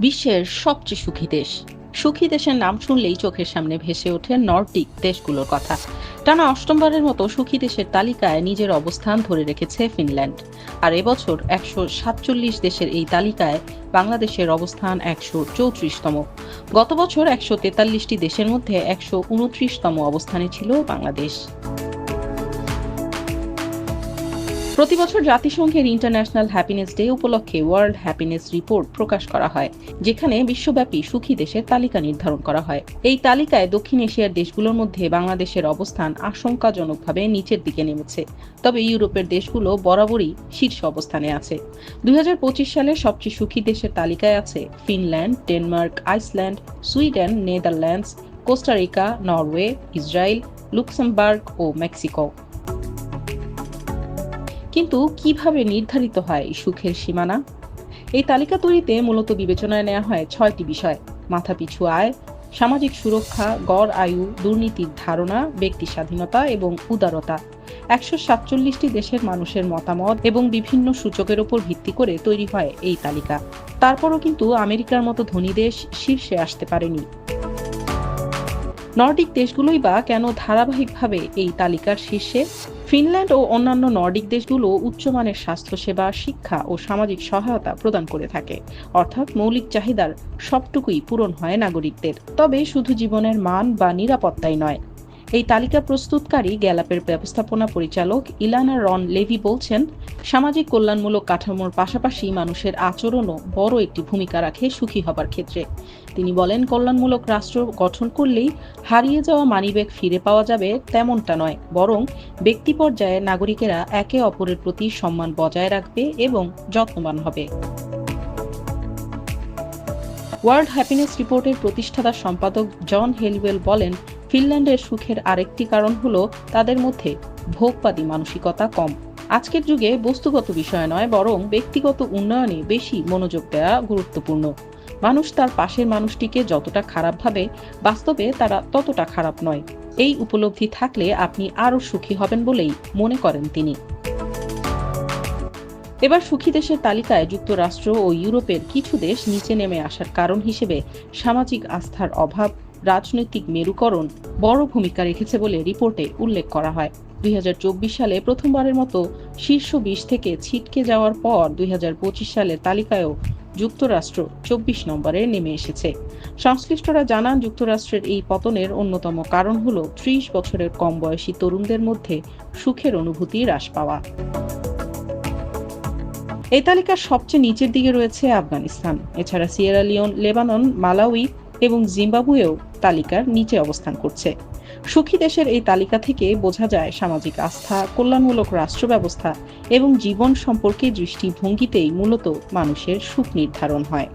বিশ্বের সবচেয়ে সুখী দেশ। সুখী দেশের নাম শুনলেই চোখের সামনে ভেসে ওঠে নর্ডিক দেশগুলোর কথা। টানা অষ্টমবারের মতো সুখী দেশের তালিকায় নিজের অবস্থান ধরে রেখেছে ফিনল্যান্ড। আর এবছর একশো সাতচল্লিশ দেশের এই তালিকায় বাংলাদেশের অবস্থান একশো চৌত্রিশতম। গত বছর একশো তেতাল্লিশটি দেশের মধ্যে একশো উনত্রিশতম অবস্থানে ছিল বাংলাদেশ। প্রতি বছর জাতিসংঘের ইন্টারন্যাশনাল হ্যাপিনেস ডে উপলক্ষে ওয়ার্ল্ড হ্যাপিনেস রিপোর্ট প্রকাশ করা হয়, যেখানে বিশ্বব্যাপী সুখী দেশের তালিকা নির্ধারণ করা হয়। এই তালিকায় দক্ষিণ এশিয়ার দেশগুলোর মধ্যে বাংলাদেশের অবস্থান আশঙ্কাজনকভাবে নিচের দিকে নেমেছে। তবে ইউরোপের দেশগুলো বরাবরই শীর্ষ অবস্থানে আছে। দুই হাজার পঁচিশ সালে সবচেয়ে সুখী দেশের তালিকায় আছে Finland, Denmark, Iceland, Sweden, Netherlands, Costa Rica, Norway, Israel, Luxembourg ও মেক্সিকো। কিন্তু কীভাবে নির্ধারিত হয় সুখের সীমানা? এই তালিকা তৈরিতে মূলত বিবেচনায় নেওয়া হয় ছয়টি বিষয়। মাথাপিছু আয়, সামাজিক সুরক্ষা, গড় আয়ু, দুর্নীতির ধারণা, ব্যক্তি স্বাধীনতা এবং উদারতা। একশো সাতচল্লিশটি দেশের মানুষের মতামত এবং বিভিন্ন সূচকের উপর ভিত্তি করে তৈরি হয় এই তালিকা। তারপরও কিন্তু আমেরিকার মতো ধনী দেশ শীর্ষে আসতে পারেনি। নর্ডিক দেশগুলোই বা কেন ধারাবাহিকভাবে এই তালিকার শীর্ষে? ফিনল্যান্ড ও অন্যান্য নর্ডিক দেশগুলো উচ্চমানের স্বাস্থ্যসেবা, শিক্ষা ও সামাজিক সহায়তা প্রদান করে থাকে। অর্থাৎ মৌলিক চাহিদার সবটুকুই পূরণ হয় নাগরিকদের। তবে শুধু জীবনের মান বা নিরাপত্তাই নয় এই তালিকা প্রস্তুতকারী গ্যালাপের ব্যবস্থাপনা পরিচালক ইলানা রন লেভি বলছেন, সামাজিক কল্যাণমূলক কাঠামোর পাশাপাশি মানুষের আচরণও বড় একটি ভূমিকা রাখে সুখী হবার ক্ষেত্রে। তিনি বলেন, কল্যাণমূলক রাষ্ট্র গঠন করলেই হারিয়ে যাওয়া মানিব্যাগ ফিরে পাওয়া যাবে তেমনটা নয়, বরং ব্যক্তি পর্যায়ে নাগরিকেরা একে অপরের প্রতি সম্মান বজায় রাখবে এবং যত্নবান হবে। ওয়ার্ল্ড হ্যাপিনেস রিপোর্টের প্রতিষ্ঠাতা সম্পাদক জন হেলওয়েল বলেন ফিনল্যান্ডের সুখের আরেকটি কারণ হলো তাদের মধ্যে ভোগবাদী মানসিকতা কম। আজকের যুগে বস্তুগত বিষয় নয়, বরং ব্যক্তিগত উন্নয়নে বেশি মনোযোগ দেওয়া গুরুত্বপূর্ণ। মানুষ তার পাশের মানুষটিকে যতটা খারাপ ভাবে, বাস্তবে তারা ততটা খারাপ নয়। এই উপলব্ধি থাকলে আপনি আরও সুখী হবেন বলেই মনে করেন তিনি। এবার সুখী দেশের তালিকায় যুক্তরাষ্ট্র ও ইউরোপের কিছু দেশ নিচে নেমে আসার কারণ হিসেবে সামাজিক আস্থার অভাব রাজনৈতিক মেরুকরণ বড় ভূমিকা রেখেছে বলে রিপোর্টে উল্লেখ করা হয়। দুই হাজার চব্বিশ সালে প্রথমবারের মতো শীর্ষ বিশ থেকে ছিটকে যাওয়ার পর দুই সালের তালিকায়ও যুক্তরাষ্ট্র চব্বিশ নম্বরে নেমে এসেছে। সংশ্লিষ্টরা জানান, যুক্তরাষ্ট্রের এই পতনের অন্যতম কারণ হল ত্রিশ বছরের কম বয়সী তরুণদের মধ্যে সুখের অনুভূতি হ্রাস পাওয়া। এই তালিকার সবচেয়ে নিচের দিকে রয়েছে আফগানিস্তান। এছাড়া সিয়েরা লিওন, লেবানন, মালাউই এবং জিম্বাবুয়েও তালিকার নিচে অবস্থান করছে। সুখী দেশের এই তালিকা থেকে বোঝা যায় সামাজিক আস্থা, কল্যাণমূলক রাষ্ট্র ব্যবস্থা এবং জীবন সম্পর্কে দৃষ্টিভঙ্গিতেই মূলত মানুষের সুখ নির্ধারণ হয়।